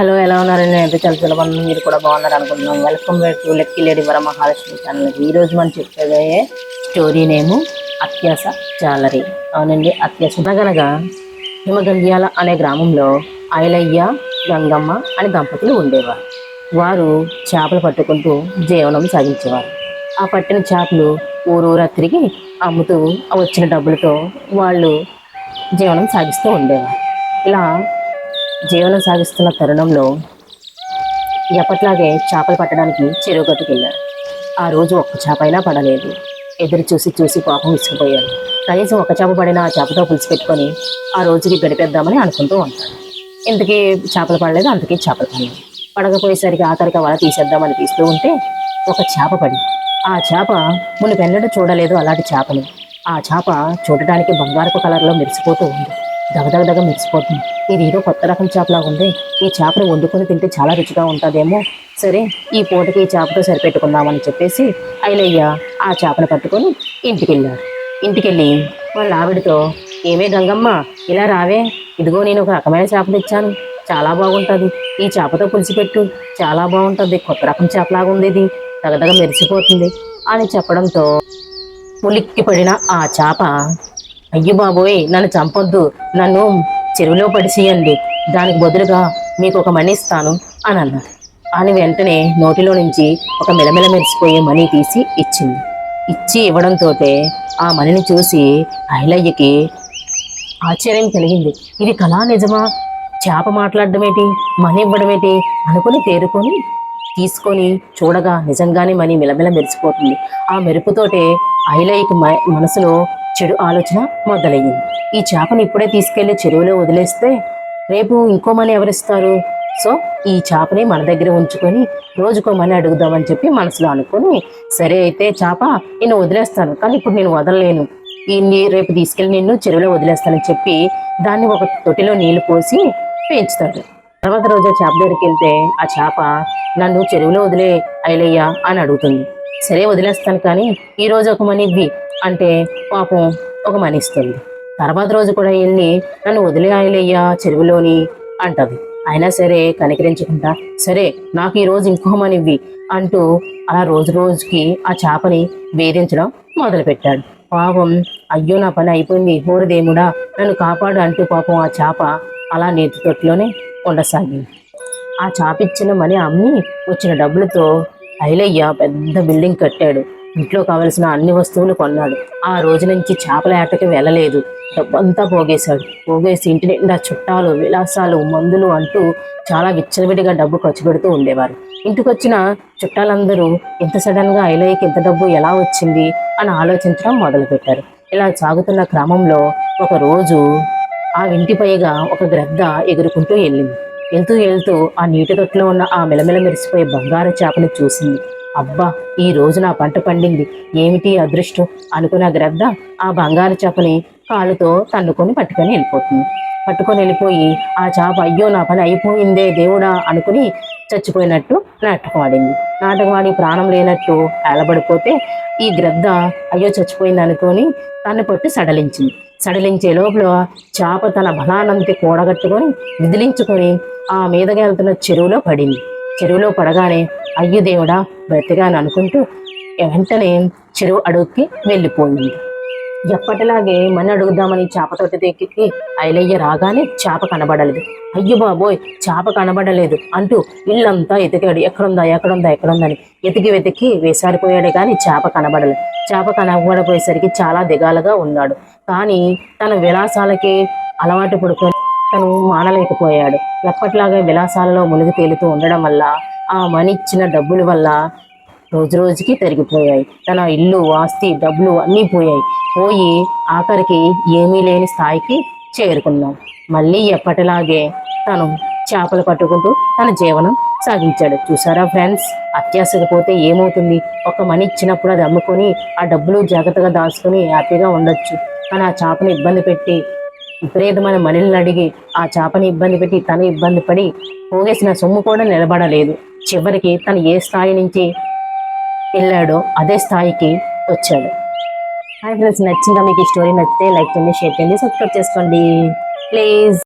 Hello ఎలా ఉన్నారండి? అయితే చాలా చాలా మంది మీరు కూడా బాగున్నారు అనుకుంటున్నాం. Welcome back to lucky lady Varamahalakshmi channel ఈరోజు మనం చెప్పే స్టోరీ నేము అత్యాస జాలరీ. అవునండి అత్యాస. అనగనగా హిమగంధ్యాల అనే గ్రామంలో ఐలయ్య గంగమ్మ అనే దంపతులు ఉండేవారు. వారు చేపలు పట్టుకుంటూ జీవనం సాగించేవారు. ఆ పట్టిన చేపలు ఊరూరా తిరిగి అమ్ముతూ వచ్చిన డబ్బులతో వాళ్ళు జీవనం సాగిస్తూ ఉండేవారు. ఇలా జీవనం సాగిస్తున్న తరుణంలో ఎప్పట్లాగే చేపలు పట్టడానికి చెరువు వెళ్ళారు ఆ రోజు ఒక్క చేప అయినా పడలేదు. ఎదురు చూసి చూసి పాపం విసిగిపోయాడు కనీసం ఒక చేప పడిన ఆ చేపతో పులిసి పెట్టుకొని ఆ రోజుకి గడిపేద్దామని అనుకుంటూ ఉంటాడు ఇంతకీ చేపలు పడలేదు అంతకీ చేపలు పడలేదు. పడకపోయేసరికి ఆఖరికి వల తీసేద్దామని తీస్తూ ఉంటే ఒక చేప పడి ఆ చేప మును పెన్నడు చూడలేదు అలాంటి చేపని. ఆ చేప చూడటానికి బంగారపు కలర్లో మెరిసిపోతూ ఉంది. దగదగదగ మెరిసిపోతుంది. ఇది ఏదో కొత్త రకం చేపలాగా ఉంది. ఈ చేపను వండుకొని తింటే చాలా రుచిగా ఉంటుందేమో. సరే ఈ పూటకి ఈ చేపతో సరిపెట్టుకుందామని చెప్పేసి ఐలయ్య ఆ చేపను పట్టుకొని ఇంటికి వెళ్ళాడు ఇంటికెళ్ళి వాళ్ళ ఆవిడతో ఏమే గంగమ్మ ఇలా రావే. ఇదిగో నేను ఒక రకమైన చేప తెచ్చాను. చాలా బాగుంటుంది. ఈ చేపతో పులిసి పెట్టు. చాలా బాగుంటుంది. కొత్త రకం చేపలాగా ఉంది ఇది. దగదగ మెరిసిపోతుంది. అని చెప్పడంతో ములిక్కి పడిన ఆ చేప అయ్యో బాబోయ్ నన్ను చంపొద్దు. నన్ను చెరువులో పడిచేయండి దానికి బదులుగా మీకు ఒక మనీ ఇస్తాను అని అన్నాడు. అని వెంటనే నోటిలో నుంచి ఒక మెలమెల మెరిసిపోయే మనీ తీసి ఇచ్చింది. ఇచ్చి ఇవ్వడంతో ఆ మణిని చూసి ఐలయ్యకి ఆశ్చర్యం కలిగింది. ఇది కళా నిజమా? చేప మాట్లాడడం మనీ ఇవ్వడమేటి? అనుకుని తేరుకొని తీసుకొని చూడగా నిజంగానే మనీ మెలమెల మెరిసిపోతుంది. ఆ మెరుపుతోటే ఐలయ్యకి మనసులో చెడు ఆలోచన మొదలయ్యింది. ఈ చేపను ఇప్పుడే తీసుకెళ్ళి చెరువులో వదిలేస్తే రేపు ఇంకో మని ఎవరిస్తారు? సో ఈ చేపని మన దగ్గర ఉంచుకొని రోజుకో మని అడుగుదామని చెప్పి మనసులో అనుకొని సరే అయితే చేప నేను వదిలేస్తాను. కానీ ఇప్పుడు నేను వదలలేను. ఈ రేపు తీసుకెళ్ళి నిన్ను చెరువులో వదిలేస్తానని చెప్పి దాన్ని ఒక తొట్టిలో నీళ్ళు పోసి పెంచుతాడు తర్వాత రోజు చేప దగ్గరికి వెళ్తే ఆ చేప నన్ను చెరువులో వదిలే ఐలయ్యా అని అడుగుతుంది. సరే వదిలేస్తాను కానీ ఈ రోజు ఒక మని ఇవ్వి. అంటే పాపం ఒక మనిస్తుంది. తర్వాత రోజు కూడా వెళ్ళి నన్ను వదిలేయాలయ్యా చెరువులోని అంటది. అయినా సరే కనికరించకుండా సరే నాకు ఈరోజు ఇంకో మనివ్వి అంటూ అలా రోజు రోజుకి ఆ చేపని వేధించడం మొదలుపెట్టాడు. పాపం అయ్యో నా పని అయిపోయింది హోరదేముడా నన్ను కాపాడు అంటూ పాపం ఆ చేప అలా నేతి తొట్టిలోనే ఉండసాగింది. ఆ చాపిచ్చిన మని అమ్మి వచ్చిన డబ్బులతో ఐలయ్య పెద్ద బిల్డింగ్ కట్టాడు. ఇంట్లో కావలసిన అన్ని వస్తువులు కొన్నాడు. ఆ రోజు నుంచి చేపల ఏటకి వెళ్ళలేదు. డబ్బంతా పోగేశాడు. పోగేసి ఇంటి నిండా చుట్టాలు విలాసాలు మందులు అంటూ చాలా విచ్చలవిడిగా డబ్బు ఖర్చు పెడుతూ ఉండేవారు. ఇంటికి వచ్చిన చుట్టాలందరూ ఇంత సడన్గా ఐలయ్యకి ఇంత డబ్బు ఎలా వచ్చింది? అని ఆలోచించడం మొదలుపెట్టారు. ఇలా సాగుతున్న క్రమంలో ఒక రోజు ఆ ఇంటి పైగా ఒక గ్రద్ద ఎగురుకుంటూ వెళ్ళింది. వెళ్తూ వెళ్తూ ఆ నీటి తొట్టులో ఉన్న ఆ మెలమెల మెరిసిపోయే బంగారు చేపని చూసింది. అబ్బా ఈ రోజు నా పంట పండింది. ఏమిటి అదృష్టం? అనుకున్న గ్రద్ద ఆ బంగారు చేపని కాలుతో తన్నుకొని పట్టుకొని వెళ్ళిపోతుంది. పట్టుకొని వెళ్ళిపోయి ఆ చేప అయ్యో నా పని అయిపోయిందే దేవుడా అనుకుని చచ్చిపోయినట్టు నాటకవాడింది నాటకవాడి ప్రాణం లేనట్టు ఏలబడిపోతే ఈ గ్రద్ద అయ్యో చచ్చిపోయింది అనుకొని తన్ను పట్టి సడలించింది. సడలించే లోపల చేప తన బలానంతి కూడగట్టుకొని విదిలించుకొని ఆ మీదగా వెళ్తున్న చెరువులో పడింది. చెరువులో పడగానే అయ్యో దేవుడా బ్రతిగాను అనుకుంటూ వెంటనే చెరువు అడుగుకి వెళ్ళిపోయింది. ఎప్పటిలాగే మన అడుగుదామని చేప తోటి దగ్గరికి ఐలయ్య రాగానే చేప కనబడలేదు. అయ్యో బాబోయ్ చేప కనబడలేదు అంటూ ఇల్లంతా ఎతికాడు. ఎక్కడుందా ఎక్కడుందా ఎక్కడుందని ఎతికి వెతికి వేసారిపోయాడు కానీ చేప కనబడలేదు చేప కనబడపోయేసరికి చాలా దిగాలుగా ఉన్నాడు. కానీ తన విలాసాలకి అలవాటు పడుకొని తను మానలేకపోయాడు. ఎప్పటిలాగే విలాసాలలో మునిగి తేలుతూ ఉండడం వల్ల ఆ మనీ ఇచ్చిన డబ్బుల వల్ల రోజు రోజుకి తరిగిపోయాయి. తన ఇల్లు ఆస్తి డబ్బులు అన్నీ పోయాయి. పోయి ఆఖరికి ఏమీ లేని స్థాయికి చేరుకున్నాం. మళ్ళీ ఎప్పటిలాగే తను చేపలు పట్టుకుంటూ తన జీవనం సాగించాడు. చూసారా ఫ్రెండ్స్? అత్యాశకు పోతే ఏమవుతుంది? ఒక మని ఇచ్చినప్పుడు అది అమ్ముకొని ఆ డబ్బులు జాగ్రత్తగా దాచుకొని హ్యాపీగా ఉండొచ్చు. కానీ ఆ చేపని ఇబ్బంది పెట్టి విపరీతమైన మణిలను అడిగి ఆ చేపని ఇబ్బంది పెట్టి తను ఇబ్బంది పడి పోగేసిన సొమ్ము కూడా నిలబడలేదు. చివరికి తను ఏ స్థాయి నుంచి వెళ్ళాడో అదే స్థాయికి వచ్చాడు. హాయ్ ఫ్రెండ్స్ నచ్చిందా మీకు ఈ స్టోరీ నచ్చితే లైక్ చేయండి షేర్ చేయండి సబ్స్క్రైబ్ చేసుకోండి. ప్లీజ్.